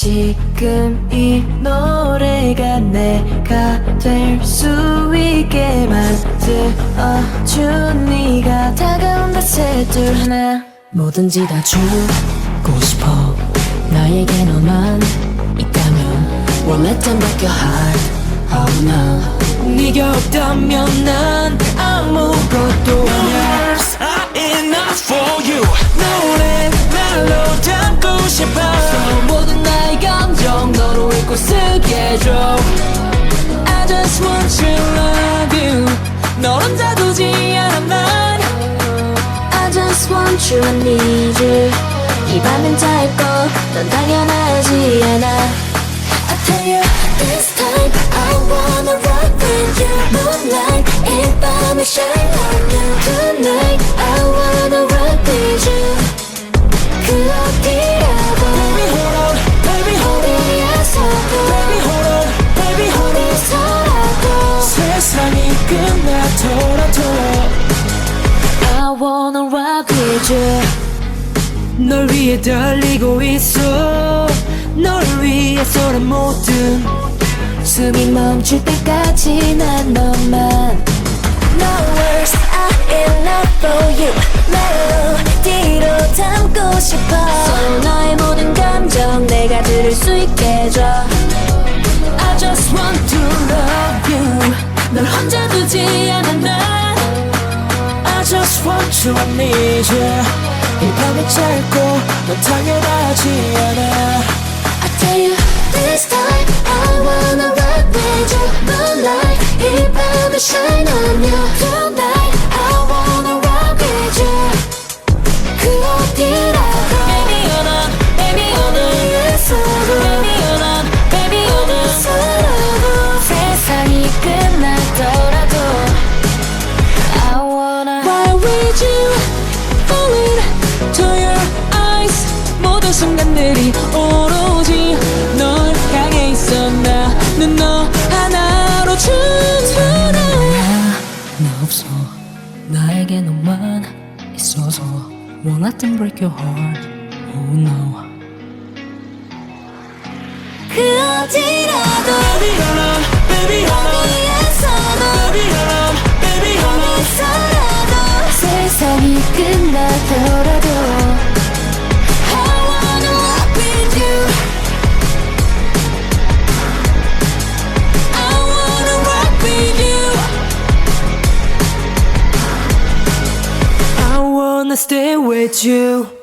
지금 이 노래가 내가 될 수 있게 만들어준 네가 다가온 닷새 둘 하나. 뭐든지 다 주고 싶어. 나에게 너만 있다면 Won't let them break your heart. Oh no. 네가 없다면 난 아무 just want you, I need you 이 밤은 짧고 넌 당연하지 않아 I tell you this time 널 위해 달리고 있어 널 위해서란 모든 숨이 멈출 때까지 난 너만 No words I'm in love for you 멜로디로 담고 싶어 So 너의 모든 감정 내가 들을 수 있게 해줘 I just want to love you 널 혼자 두지 않아 난 I just want you I need you 이 밤이 짧고 넌 당연하지 않아 I tell you this time I wanna rock with you Moonlight 이 밤에 shine on you Tonight I wanna rock with you 그 어디라도 Baby hold on Baby hold on 어디에서도 Baby hold on Baby hold on 어디서라도 세상이 끝나더 나 없어 나에게 너만 있어서 Won't let them break your heart Oh no 그 어디라도 Baby hold on Baby hold on 어디에서도 Baby hold on Baby hold on 어디서라도 세상이 끝나더라도 stay with you